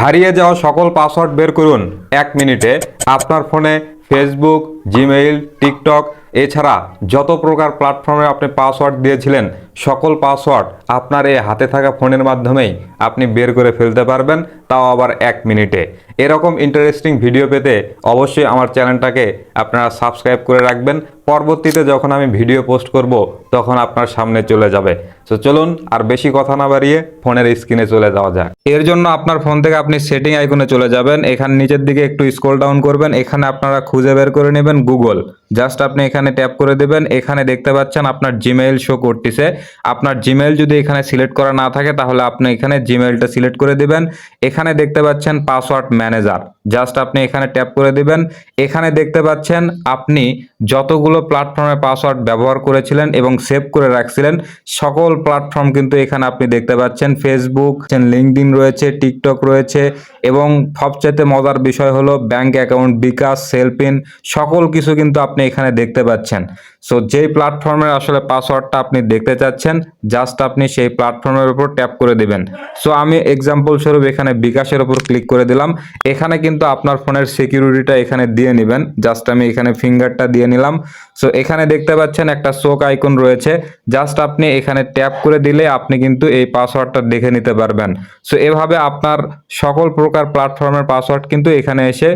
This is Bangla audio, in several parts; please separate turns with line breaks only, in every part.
হারিয়ে যাওয়া সকল পাসওয়ার্ড বের করুন। এক মিনিটে আপনার ফোনে ফেসবুক জিমেইল টিকটক এছাড়া যত প্রকার প্ল্যাটফর্মে আপনি পাসওয়ার্ড দিয়েছিলেন, সকল পাসওয়ার্ড আপনার এই হাতে থাকা ফোনের মাধ্যমেই আপনি বের করে ফেলতে পারবেন, তাও আবার এক মিনিটে। এরকম ইন্টারেস্টিং ভিডিও পেতে অবশ্যই আমার চ্যানেলটাকে আপনারা সাবস্ক্রাইব করে রাখবেন পরবর্তীতে যখন আমি ভিডিও পোস্ট করব, তখন আপনার সামনে চলে যাবে। তো চলুন আর বেশি কথা না বাড়িয়ে ফোনের স্ক্রিনে চলে যাওয়া যাক। এর জন্য আপনার ফোন থেকে আপনি সেটিং আইকনে চলে যাবেন। এখানে নিচের দিকে একটু স্ক্রল ডাউন করবেন। এখানে আপনারা খুঁজে বের করে নেবেন গুগল। জাস্ট আপনি এখানে ট্যাপ করে দেবেন। এখানে দেখতে পাচ্ছেন আপনার জিমেইল শো করতেছে। আপনার জিমেইল যদি এখানে সিলেক্ট করা না থাকে, তাহলে আপনি এখানে জিমেইলটা সিলেক্ট করে দেবেন। এখানে দেখতে পাচ্ছেন পাসওয়ার্ড ম্যানেজার। জাস্ট আপনি এখানে ট্যাপ করে দিবেন। এখানে দেখতে পাচ্ছেন আপনি যতগুলো প্ল্যাটফর্মে পাসওয়ার্ড ব্যবহার করেছিলেন এবং সেভ করে রাখছিলেন, সকল প্ল্যাটফর্ম কিন্তু এখানে আপনি দেখতে পাচ্ছেন। ফেসবুক লিঙ্কডিন রয়েছে টিকটক রয়েছে এবং সবচাইতে মজার বিষয় হলো ব্যাংক অ্যাকাউন্ট বিকাশ সেলপিন সকল কিছু কিন্তু আপনি এখানে দেখতে পাচ্ছেন। সো যেই প্ল্যাটফর্মের আসলে পাসওয়ার্ডটা আপনি দেখতে চাচ্ছেন জাস্ট আপনি সেই প্ল্যাটফর্মের উপর ট্যাপ করে দিবেন। সো আমি এক্সাম্পল স্বরূপ এখানে বিকাশের উপর ক্লিক করে দিলাম। এখানে কিন্তু আপনার ফোনের সিকিউরিটিটা এখানে দিয়ে নেবেন। জাস্ট আমি এখানে ফিঙ্গারটা দিয়ে নিলাম। সো এখানে দেখতে পাচ্ছেন একটা শোক আইকন রয়েছে। জাস্ট আপনি এখানে ট্যাপ করে দিলে আপনি কিন্তু এই পাসওয়ার্ডটা দেখে নিতে পারবেন। সো এভাবে আপনার সকল প্রকার প্ল্যাটফর্মের পাসওয়ার্ড কিন্তু এখানে এসে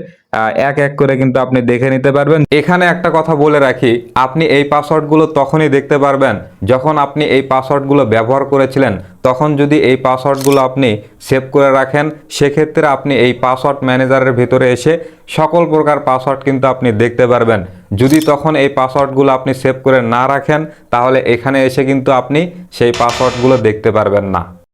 এক এক করে কিন্তু আপনি দেখে নিতে পারবেন। এখানে একটা কথা বলে রাখি, আপনি এই পাসওয়ার্ডগুলো তখনই দেখতে পারবেন যখন আপনি এই পাসওয়ার্ডগুলো ব্যবহার করেছিলেন। তখন যদি এই পাসওয়ার্ডগুলো আপনি সেভ করে রাখেন, সেক্ষেত্রে আপনি এই পাসওয়ার্ড ম্যানেজারের ভিতরে এসে সকল প্রকার পাসওয়ার্ড কিন্তু আপনি দেখতে পারবেন। যদি তখন এই পাসওয়ার্ডগুলো আপনি সেভ করে না রাখেন, তাহলে এখানে এসে কিন্তু আপনি সেই পাসওয়ার্ডগুলো দেখতে পারবেন না।